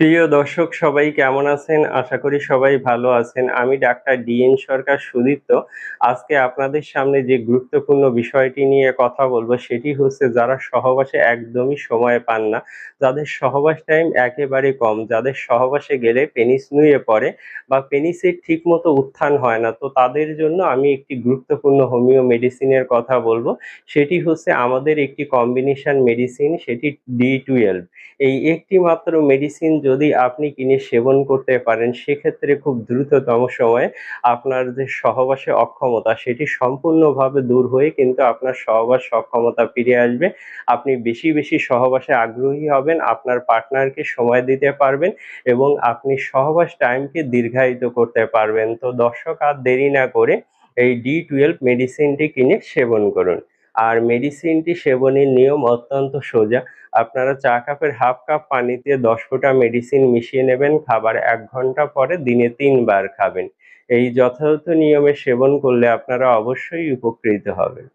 প্রিয় দর্শক, সবাই কেমন আছেন? আশা করি সবাই ভালো আছেন। আমি ডাক্তার ডিএন সরকার সুদীপ্ত। আজকে আপনাদের সামনে যে গুরুত্বপূর্ণ বিষয়টি নিয়ে কথা বলব, সেটি হচ্ছে যারা সহবাসে একদমই সময় পান না, যাদের সহবাস টাইম একেবারে কম, যাদের সহবাসে গেলে পেনিস নুয়ে পড়ে বা পেনিসের ঠিকমতো উত্থান হয় না, তো তাদের জন্য আমি একটি গুরুত্বপূর্ণ হোমিও মেডিসিনের কথা বলব। সেটি হচ্ছে আমাদের একটি কম্বিনেশন মেডিসিন, সেটি ডি টুয়েলভ। এই একটি মাত্র মেডিসিন যদি আপনি কিনে সেবন করতে পারেন, সেক্ষেত্রে খুব দ্রুততম সময়ে আপনার যে সহবাসে অক্ষমতা, সেটি সম্পূর্ণভাবে দূর হয়ে কিন্তু আপনার সহবাস সক্ষমতা ফিরে আসবে। আপনি বেশি বেশি সহবাসে আগ্রহী হবেন, আপনার পার্টনারকে সময় দিতে পারবেন এবং আপনি সহবাস টাইমকে দীর্ঘায়িত করতে পারবেন। তো দর্শক, আর দেরি না করে এই ডি টুয়েলভ মেডিসিনটি কিনে সেবন করুন। আর মেডিসিনটি সেবনের নিয়ম অত্যন্ত সোজা। আপনারা চা কাপের হাফ কাপ পানিতে দশ ফোঁটা মেডিসিন মিশিয়ে নেবেন, খাবার এক ঘণ্টা পরে দিনে তিনবার খাবেন। এই যথাযথ নিয়মে সেবন করলে আপনারা অবশ্যই উপকৃত হবেন।